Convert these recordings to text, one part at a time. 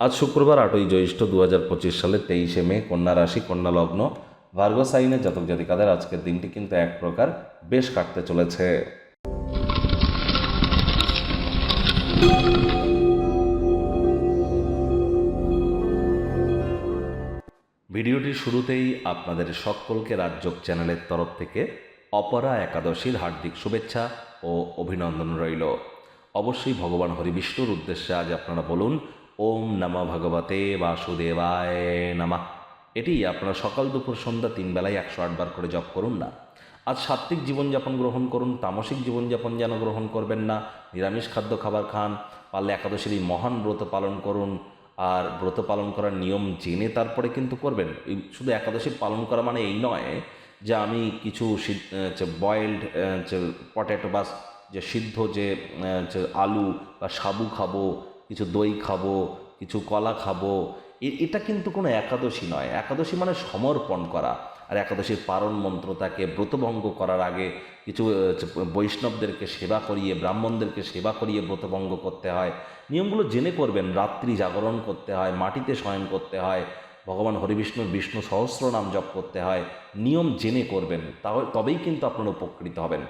আজ শুক্রবার আটই জ্যৈষ্ঠ দু হাজার পঁচিশ সালের তেইশে মে কন্যা রাশি, কন্যা লগ্ন। ভার্গস আইনের জাতক জাতিকাদের আজকের দিনটি কিন্তু এক প্রকার বেশ কাটতে চলেছে। ভিডিওটির শুরুতেই আপনাদের সকলকে রাজ্যক চ্যানেলের তরফ থেকে অপরা একাদশীর হার্দিক শুভেচ্ছা ও অভিনন্দন রইল। অবশ্যই ভগবান হরিবিষ্ণুর উদ্দেশ্যে আজ আপনারা বলুন ওম নমঃ ভগবতে বাসুদেবায় নামা। এটি আপনারা সকাল, দুপুর, সন্ধ্যা তিন বেলায় একশো আটবার করে জপ করুন না। আজ সাত্ত্বিক জীবনযাপন গ্রহণ করুন, তামসিক জীবনযাপন যেন গ্রহণ করবেন না। নিরামিষ খাদ্য খাবার খান, পারলে একাদশীর এই মহান ব্রত পালন করুন। আর ব্রত পালন করার নিয়ম জেনে তারপরে কিন্তু করবেন। শুধু একাদশী পালন করা মানে এই নয় যে আমি কিছু বয়েলড পটেটো বা যে সিদ্ধ যে আলু বা সাবু খাব কিছু দই খাব, কিছু কলা খাব। এটা কিন্তু কোনো একাদশী নয়। একাদশী মানে সমর্পণ করা। আর একাদশীর পারণ মন্ত্র তাকে ব্রতভঙ্গ করার আগে কিছু বৈষ্ণবদেরকে সেবা করিয়ে, ব্রাহ্মণদেরকে সেবা করিয়ে ব্রতভঙ্গ করতে হয়। নিয়মগুলো জেনে করবেন রাত্রি জাগরণ করতে হয়, মাটিতে শয়ন করতে হয়, ভগবান হরিবিষ্ণুর বিষ্ণু সহস্র নাম জপ করতে হয়। নিয়ম জেনে করবেন। তবেই কিন্তু আপনারা উপকৃত হবেন।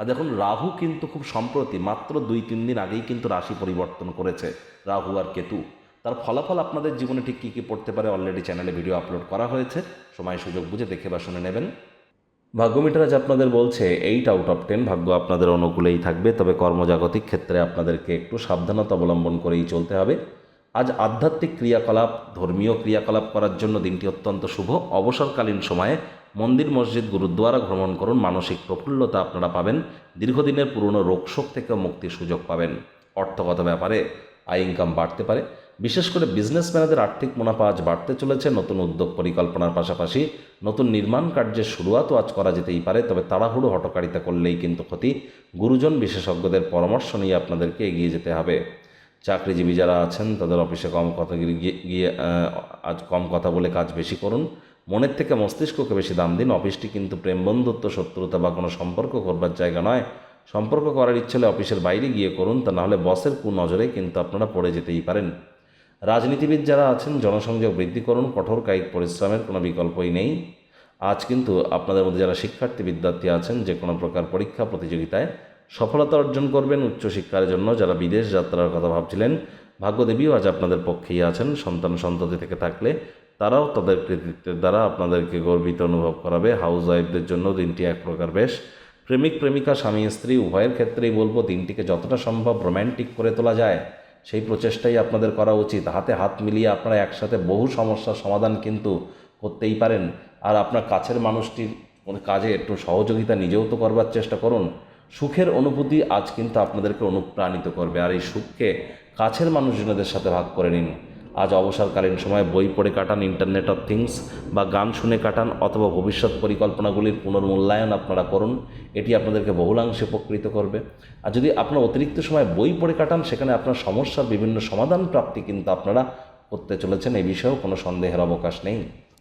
আর দেখুন, রাহু কিন্তু খুব সম্প্রতি, মাত্র দুই, তিন দিন আগেই কিন্তু রাশি পরিবর্তন করেছে, রাহু আর কেতু। তার ফলাফল আপনাদের জীবনে ঠিক কী কী পড়তে পারে অলরেডি চ্যানেলে ভিডিও আপলোড করা হয়েছে। সময়, সুযোগ বুঝে দেখে বা শুনে নেবেন। ভাগ্যমিটার আজ আপনাদের বলছে এইট আউট অফ টেন ভাগ্য আপনাদের অনুকূলেই থাকবে, তবে কর্মজাগতিক ক্ষেত্রে আপনাদেরকে একটু সাবধানতা অবলম্বন করেই চলতে হবে। আজ আধ্যাত্মিক ক্রিয়াকলাপ, ধর্মীয় ক্রিয়াকলাপ করার জন্য দিনটি অত্যন্ত শুভ। অবসরকালীন সময়ে মন্দির, মসজিদ, গুরুদ্বারা ভ্রমণ করুন। মানসিক প্রফুল্লতা আপনারা পাবেন। দীর্ঘদিনের পুরনো রোগশোক থেকে মুক্তির সুযোগ পাবেন। অর্থগত ব্যাপারে আয় ইনকাম বাড়তে পারে। বিশেষ করে বিজনেসম্যানদের আর্থিক মুনাফা আজ বাড়তে চলেছে। নতুন উদ্যোগ পরিকল্পনার পাশাপাশি নতুন নির্মাণ কার্যের শুরুয়াতও আজ করা যেতেই পারে। তবে তাড়াহুড়ো হটকারিতা করলেই কিন্তু ক্ষতি। গুরুজন, বিশেষজ্ঞদের পরামর্শ নিয়ে আপনাদেরকে এগিয়ে যেতে হবে। চাকরিজীবী যারা আছেন, তাদের অফিসে কম কথা গিয়ে গিয়ে আজ কম কথা বলে কাজ বেশি করুন। মনের থেকে মস্তিষ্ককে বেশি দাম দিন। অফিসটি কিন্তু প্রেম, বন্ধুত্ব, শত্রুতা বা কোনো সম্পর্ক করবার জায়গা নয়। সম্পর্ক করার ইচ্ছে হলে অফিসের বাইরে গিয়ে করুন, তা নাহলে বসের কুনজরে কিন্তু আপনারা পড়ে যেতেই পারেন। রাজনীতিবিদ যারা আছেন, জনসংযোগ বৃদ্ধি করুন, কঠোর কায়িক পরিশ্রমের কোনো বিকল্পই নেই। আজ কিন্তু আপনাদের মধ্যে যারা শিক্ষার্থী বিদ্যার্থী আছেন, যে কোনো প্রকার পরীক্ষা প্রতিযোগিতায় সফলতা অর্জন করবেন উচ্চশিক্ষার জন্য। যারা বিদেশ যাত্রার কথা ভাবছিলেন, ভাগ্যদেবীও আজ আপনাদের পক্ষেই আছেন। সন্তান সন্ততি থেকে থাকলে তারাও তাদের কৃতিত্বের দ্বারা আপনাদেরকে গর্বিত অনুভব করাবে। হাউস ওয়াইফদের জন্য দিনটি এক প্রকার বেশ। প্রেমিক, প্রেমিকা, স্বামী, স্ত্রী, উভয়ের ক্ষেত্রেই বলব দিনটিকে যতটা সম্ভব রোম্যান্টিক করে তোলা যায়, সেই প্রচেষ্টাই আপনাদের করা উচিত। হাতে হাত মিলিয়ে আপনারা একসাথে বহু সমস্যার সমাধান কিন্তু করতেই পারেন। আর আপনার কাছের মানুষটির কাজে একটু সহযোগিতা নিজেও তো করবার চেষ্টা করুন। সুখের অনুভূতি আজ কিন্তু আপনাদেরকে অনুপ্রাণিত করবে। আর এই সুখকে কাছের মানুষজনদের সাথে ভাগ করে নিন। আজ অবসরকালীন সময় বই পড়ে কাটান ইন্টারনেট অফ থিংস বা গান শুনে কাটান অথবা ভবিষ্যৎ পরিকল্পনাগুলির পুনর্মূল্যায়ন আপনারা করুন। এটি আপনাদেরকে বহুলাংশে উপকৃত করবে। আর যদি আপনার অতিরিক্ত সময় বই পড়ে কাটান, সেখানে আপনার সমস্যার বিভিন্ন সমাধান প্রাপ্তি কিন্তু আপনারা করতে চলেছেন। এই বিষয়েও কোনো সন্দেহের অবকাশ নেই।